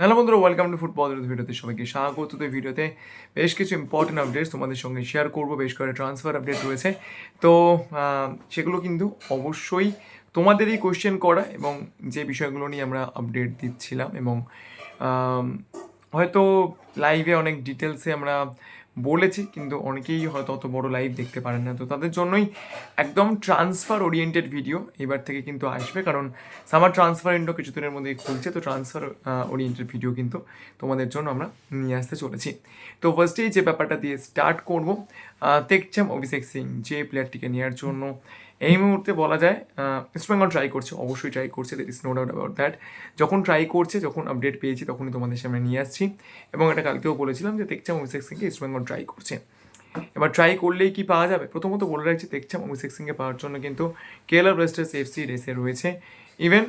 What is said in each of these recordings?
Hello বন্ধুরা welcome to football ভিডিওতে সবাইকে স্বাগত। তো ভিডিওতে বেশ কিছু ইম্পর্টেন্ট আপডেটস তোমাদের সঙ্গে শেয়ার করব, বেশ কয়েকটা ট্রান্সফার আপডেট রয়েছে। তো সেগুলো কিন্তু অবশ্যই তোমাদেরই কোয়েশ্চেন করা এবং যে বিষয়গুলো নিয়ে আমরা আপডেট দিচ্ছিলাম এবং হয়তো লাইভে অনেক ডিটেলসে আমরা বলেছি, কিন্তু অনেকেই হয়তো অত বড় লাইভ দেখতে পারেন না। তো তাদের জন্যই একদম ট্রান্সফার ওরিয়েন্টেড ভিডিও এবার থেকে কিন্তু আসবে, কারণ সামার ট্রান্সফার ইন্ডো কিছুদিনের মধ্যেই খুলছে, তো ট্রান্সফার ওরিয়েন্টেড ভিডিও কিন্তু তোমাদের জন্য আমরা নিয়ে আসতে চলেছি। তো ফার্স্টেই যে ব্যাপারটা দিয়ে স্টার্ট করব তেকচাম অভিষেক সিং যে প্লেয়ারটিকে নেওয়ার জন্য। এই মুহূর্তে বলা যায় ইস্ট বেঙ্গল ট্রাই করছে, অবশ্যই ট্রাই করছে there is no doubt about that যখন ট্রাই করছে, যখন আপডেট পেয়েছি, তখনই তোমাদের সামনে নিয়ে আসছি। এবং এটা কালকেও বলেছিলাম যে দেখছাম অভিষেক সিংকে ইস্ট বেঙ্গল ট্রাই করছে। এবার ট্রাই করলেই কি পাওয়া যাবে? প্রথমত বলে রাখছি দেখছাম অভিষেক সিংকে পাওয়ার জন্য কিন্তু কেএলআর ব্লাস্টার্স এফসি রেসে রয়েছে। ইভেন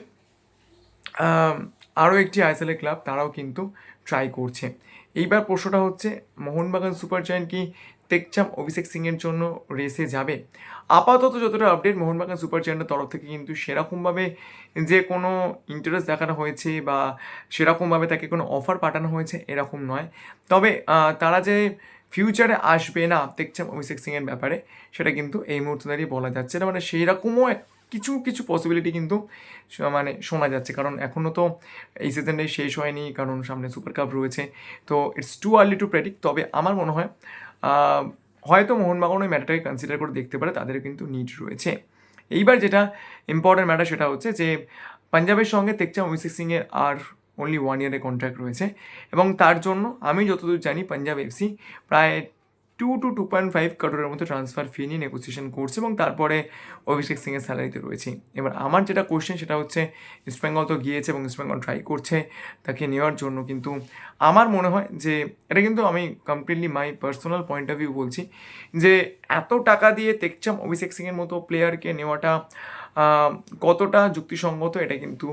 আরও একটি আইএসএলের ক্লাব তারাও কিন্তু ট্রাই করছে। এইবার প্রশ্নটা হচ্ছে, মোহনবাগান সুপার জায়ান্ট কি টেকচাম অভিষেক সিংয়ের জন্য রেসে যাবে? আপাতত যতটা আপডেট মোহনবাগান সুপার জায়ান্টের তরফ থেকে কিন্তু সেরকমভাবে যে কোনো ইন্টারেস্ট দেখানো হয়েছে বা সেরকমভাবে তাকে কোনো অফার পাঠানো হয়েছে এরকম নয়। তবে তারা যে ফিউচারে আসবে না দেখছেন অভিষেক সিংয়ের ব্যাপারে, সেটা কিন্তু এই মুহূর্তে দাঁড়িয়ে বলা যাচ্ছে না। মানে সেই রকমও এক- কিছু কিছু পসিবিলিটি কিন্তু মানে শোনা যাচ্ছে। কারণ এখনও তো এই সিজনটাই শেষ হয়নি, কারণ সামনে সুপার কাপ রয়েছে। তো it's too early to predict তবে আমার মনে হয় হয়তো মোহনবাগান ওই ম্যাটারটাকে কনসিডার করে দেখতে পারে তাদের কিন্তু নিড রয়েছে। এইবার যেটা ইম্পর্টেন্ট ম্যাটার সেটা হচ্ছে যে, পাঞ্জাবের সঙ্গে তেকচাম অভিষেক সিংয়ের আর অনলি ওয়ান ইয়ারের কন্ট্রাক্ট রয়েছে। এবং তার জন্য আমি যতদূর জানি, পাঞ্জাব এফসি প্রায় two two two point five কারোরের মতো ট্রান্সফার ফি নিয়ে নেগোসিয়েশন করছে এবং তারপরে অভিষেক সিংয়ের স্যালারিতে রয়েছে। এবার আমার যেটা কোয়েশ্চেন সেটা হচ্ছে ইস্টবেঙ্গল তো গিয়েছে এবং ইস্টবেঙ্গল ট্রাই করছে তাকে নেওয়ার জন্য, কিন্তু আমার মনে হয় যে, এটা কিন্তু আমি completely my personal point of view বলছি যে, এত টাকা দিয়ে তেকচাম অভিষেক সিংয়ের মতো প্লেয়ারকে নেওয়াটা কতটা যুক্তিসঙ্গত এটা কিন্তু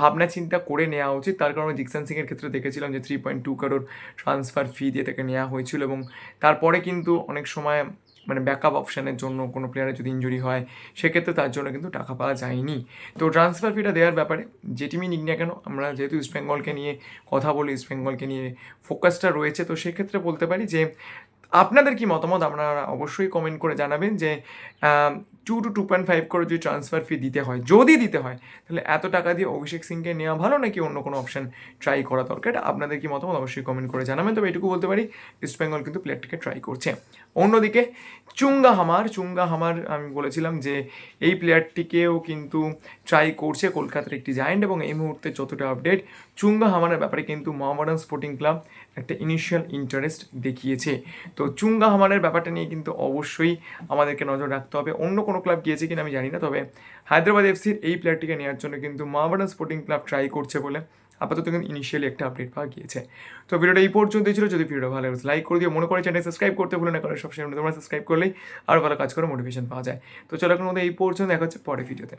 ভাবনা চিন্তা করে নেওয়া উচিত। তার কারণে জিকসান সিংয়ের ক্ষেত্রে দেখেছিলাম যে three point two crore transfer fee দিয়ে তাকে নেওয়া হয়েছিল এবং তারপরে কিন্তু অনেক সময় মানে ব্যাকআপ অপশানের জন্য কোনো প্লেয়ারের যদি ইঞ্জুরি হয়, সেক্ষেত্রে তার জন্য কিন্তু টাকা পাওয়া যায়নি। তো ট্রান্সফার ফিটা দেওয়ার ব্যাপারে যে টিমই নিক না কেন, আমরা যেহেতু ইস্ট বেঙ্গলকে নিয়ে কথা বলি, ইস্ট বেঙ্গলকে নিয়ে ফোকাসটা রয়েছে, তো সেক্ষেত্রে বলতে পারি যে আপনাদের কি মতামত? আপনারা অবশ্যই কমেন্ট করে জানাবেন যে two two two point five করে যদি ট্রান্সফার ফি দিতে হয়, যদি দিতে হয়, তাহলে এত টাকা দিয়ে অভিষেক সিংকে নেওয়া ভালো নাকি অন্য কোনো অপশন ট্রাই করা দরকার? আপনাদের কি মতামত? অবশ্যই কমেন্ট করে জানাবেন। তবে এটুকু বলতে পারি ইস্ট বেঙ্গল কিন্তু প্লেয়ারটিকে ট্রাই করছে। অন্যদিকে চুঙ্গা হামার চুঙ্গা হামার আমি বলেছিলাম যে, এই প্লেয়ারটিকেও কিন্তু ট্রাই করছে কলকাতার একটি জায়েন্ট এবং এই মুহূর্তে যতটা আপডেট চুঙ্গা হামারের ব্যাপারে কিন্তু মোহামেডান স্পোর্টিং ক্লাব একটা ইনিশিয়াল ইন্টারেস্ট দেখিয়েছে। তো চুঙ্গা হামারের ব্যাপারটা নিয়ে কিন্তু অবশ্যই আমাদেরকে নজর রাখতে হবে। অন্য কোনো ক্লাব গিয়েছে কিনা আমি জানি না, তবে হায়দ্রাবাদ এফসির এই প্লেয়ারটিকে নেওয়ার জন্য কিন্তু মোহামেডান স্পোর্টিং ক্লাব ট্রাই করছে বলে আপাতত কিন্তু ইনিশিয়ালি একটা আপডেট পাওয়া গিয়েছে। তো ভিডিওটা এই পর্যন্তই ছিল। যদি ভিডিও ভালো লাগে লাইক করে দিও। মনে করে চ্যানেল সাবস্ক্রাইব করতে ভুলে না, কারণ সবসময় তোমরা সাবস্ক্রাইব করলেই আরও ভালো কাজ করে মোটিভেশন পাওয়া যায়। তো চলো এখন এই পর্যন্ত, দেখা হচ্ছে পরে ভিডিওতে